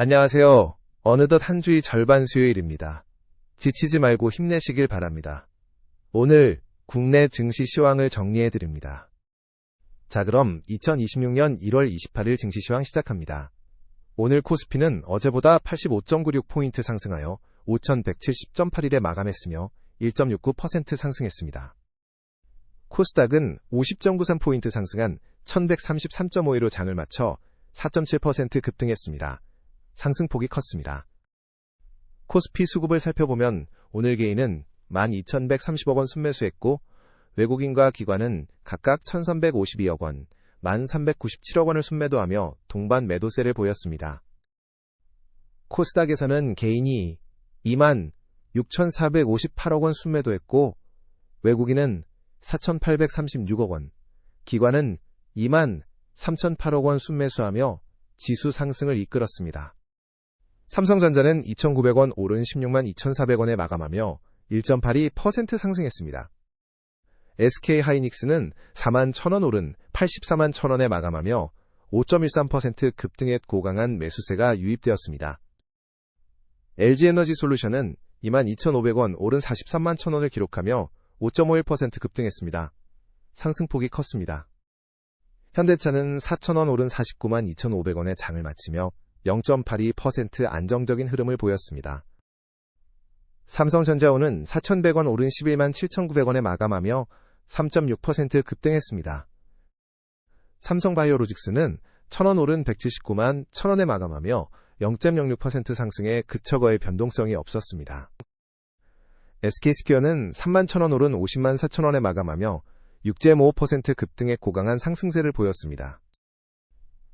안녕하세요. 어느덧 한 주의 절반 수요일입니다. 지치지 말고 힘내시길 바랍니다. 오늘 국내 증시 시황을 정리해 드립니다. 자, 그럼 2026년 1월 28일 증시 시황 시작합니다. 오늘 코스피는 어제보다 85.96포인트 상승하여 5170.81에 마감했으며 1.69% 상승했습니다. 코스닥은 50.93포인트 상승한 1133.52로 장을 마쳐 4.7% 급등했습니다. 상승폭이 컸습니다. 코스피 수급을 살펴보면 오늘 개인은 12,130억 원 순매수했고 외국인과 기관은 각각 1,352억 원, 1,397억 원을 순매도하며 동반 매도세를 보였습니다. 코스닥에서는 개인이 2만 6,458억 원 순매도했고 외국인은 4,836억 원, 기관은 2만 3,008억 원 순매수하며 지수 상승을 이끌었습니다. 삼성전자는 2,900원 오른 16만 2,400원에 마감하며 1.82% 상승했습니다. SK 하이닉스는 4만 1,000원 오른 84만 1,000원에 마감하며 5.13% 급등했고 강한 매수세가 유입되었습니다. LG에너지 솔루션은 2만 2,500원 오른 43만 1,000원을 기록하며 5.51% 급등했습니다. 상승폭이 컸습니다. 현대차는 4,000원 오른 49만 2,500원에 장을 마치며 0.82% 안정적인 흐름을 보였습니다. 삼성전자오는 4,100원 오른 11만 7,900원에 마감하며 3.6% 급등했습니다. 삼성바이오로직스는 1,000원 오른 179만 1,000원에 마감하며 0.06% 상승에 그처거의 변동성이 없었습니다. SK스퀘어는 3만 1,000원 오른 50만 4천원에 마감하며 6.5% 급등의 고강한 상승세를 보였습니다.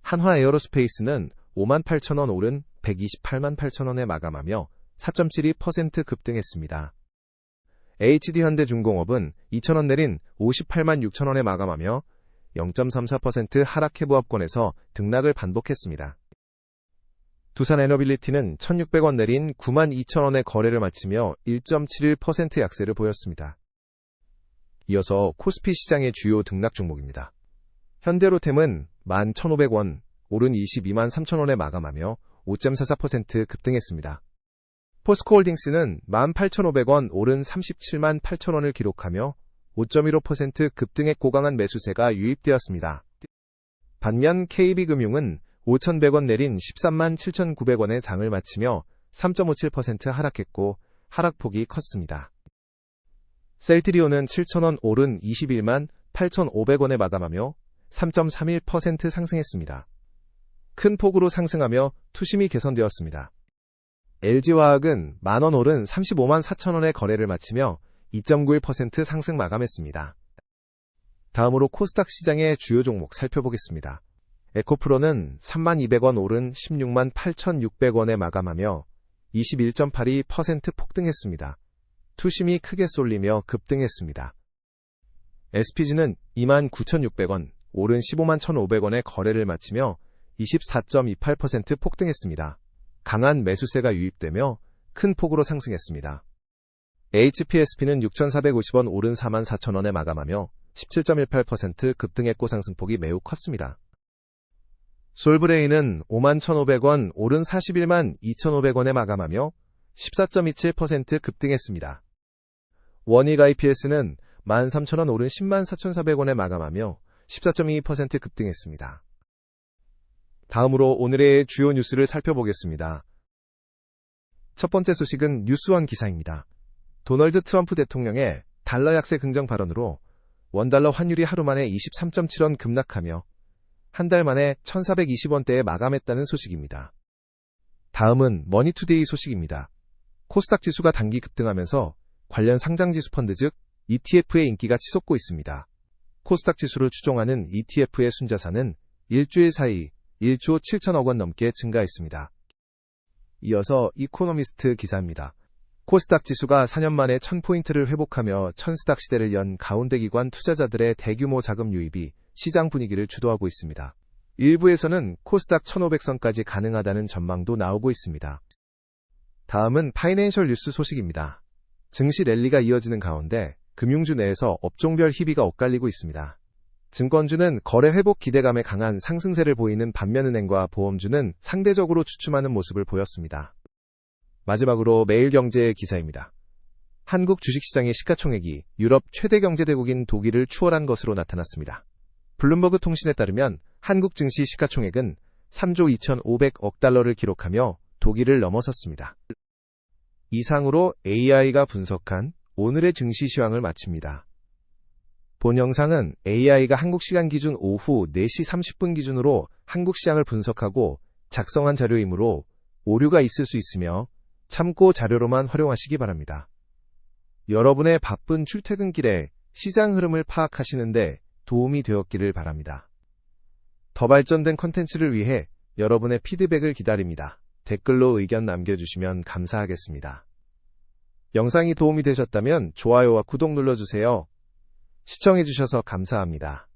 한화 에어로스페이스는 5만 8천 원 오른 128만 8천 원에 마감하며 4.72% 급등했습니다. HD현대중공업은 2천원 내린 58만 6천원에 마감하며 0.34% 하락 해부합권에서 등락을 반복했습니다. 두산에너빌리티는 1,600원 내린 9만 2천원의 거래를 마치며 1.71% 약세를 보였습니다. 이어서 코스피 시장의 주요 등락 종목입니다. 현대로템은 11,500원, 오른 22만 3천원에 마감하며 5.44% 급등했습니다. 포스코홀딩스는 18,500원 오른 37만 8천원을 기록하며 5.15% 급등의 고강한 매수세가 유입되었습니다. 반면 KB금융은 5,100원 내린 13만 7,900원의 장을 마치며 3.57% 하락했고 하락폭이 컸습니다. 셀트리온은 7,000원 오른 21만 8,500원에 마감하며 3.31% 상승했습니다. 큰 폭으로 상승하며 투심이 개선되었습니다. LG화학은 만원 오른 35만 4천원의 거래를 마치며 2.91% 상승 마감했습니다. 다음으로 코스닥 시장의 주요 종목 살펴보겠습니다. 에코프로는 3만 200원 오른 16만 8,600원에 마감하며 21.82% 폭등했습니다. 투심이 크게 쏠리며 급등했습니다. SPG는 2만 9,600원, 오른 15만 1,500원의 거래를 마치며 24.28% 폭등했습니다. 강한 매수세가 유입되며 큰 폭으로 상승했습니다. HPSP는 6,450원 오른 4만 4천원에 마감하며 17.18% 급등했고 상승폭이 매우 컸습니다. 솔브레인은 5만 1,500원 오른 41만 2,500원에 마감하며 14.27% 급등했습니다. 원익 IPS는 13,000원 오른 10만 4,400원에 마감하며 14.22% 급등했습니다. 다음으로 오늘의 주요 뉴스를 살펴보겠습니다. 첫 번째 소식은 뉴스원 기사입니다. 도널드 트럼프 대통령의 달러 약세 긍정 발언으로 원달러 환율이 하루 만에 23.7원 급락하며 한 달 만에 1420원대에 마감했다는 소식입니다. 다음은 머니투데이 소식입니다. 코스닥 지수가 단기 급등하면서 관련 상장지수 펀드 즉 ETF의 인기가 치솟고 있습니다. 코스닥 지수를 추종하는 ETF의 순자산은 일주일 사이 1조 7천억 원 넘게 증가했습니다. 이어서 이코노미스트 기사입니다. 코스닥 지수가 4년 만에 1000포인트를 회복하며 천스닥 시대를 연 가운데 기관 투자자들의 대규모 자금 유입이 시장 분위기를 주도하고 있습니다. 일부에서는 코스닥 1500선까지 가능하다는 전망도 나오고 있습니다. 다음은 파이낸셜 뉴스 소식입니다. 증시 랠리가 이어지는 가운데 금융주 내에서 업종별 희비가 엇갈리고 있습니다. 증권주는 거래 회복 기대감에 강한 상승세를 보이는 반면 은행과 보험주는 상대적으로 주춤하는 모습을 보였습니다. 마지막으로 매일경제의 기사입니다. 한국 주식시장의 시가총액이 유럽 최대 경제대국인 독일을 추월한 것으로 나타났습니다. 블룸버그 통신에 따르면 한국 증시 시가총액은 3조 2,500억 달러를 기록하며 독일을 넘어섰습니다. 이상으로 AI가 분석한 오늘의 증시 시황을 마칩니다. 본 영상은 AI가 한국 시간 기준 오후 4시 30분 기준으로 한국 시장을 분석하고 작성한 자료이므로 오류가 있을 수 있으며 참고 자료로만 활용하시기 바랍니다. 여러분의 바쁜 출퇴근길에 시장 흐름을 파악하시는데 도움이 되었기를 바랍니다. 더 발전된 컨텐츠를 위해 여러분의 피드백을 기다립니다. 댓글로 의견 남겨주시면 감사하겠습니다. 영상이 도움이 되셨다면 좋아요와 구독 눌러주세요. 시청해주셔서 감사합니다.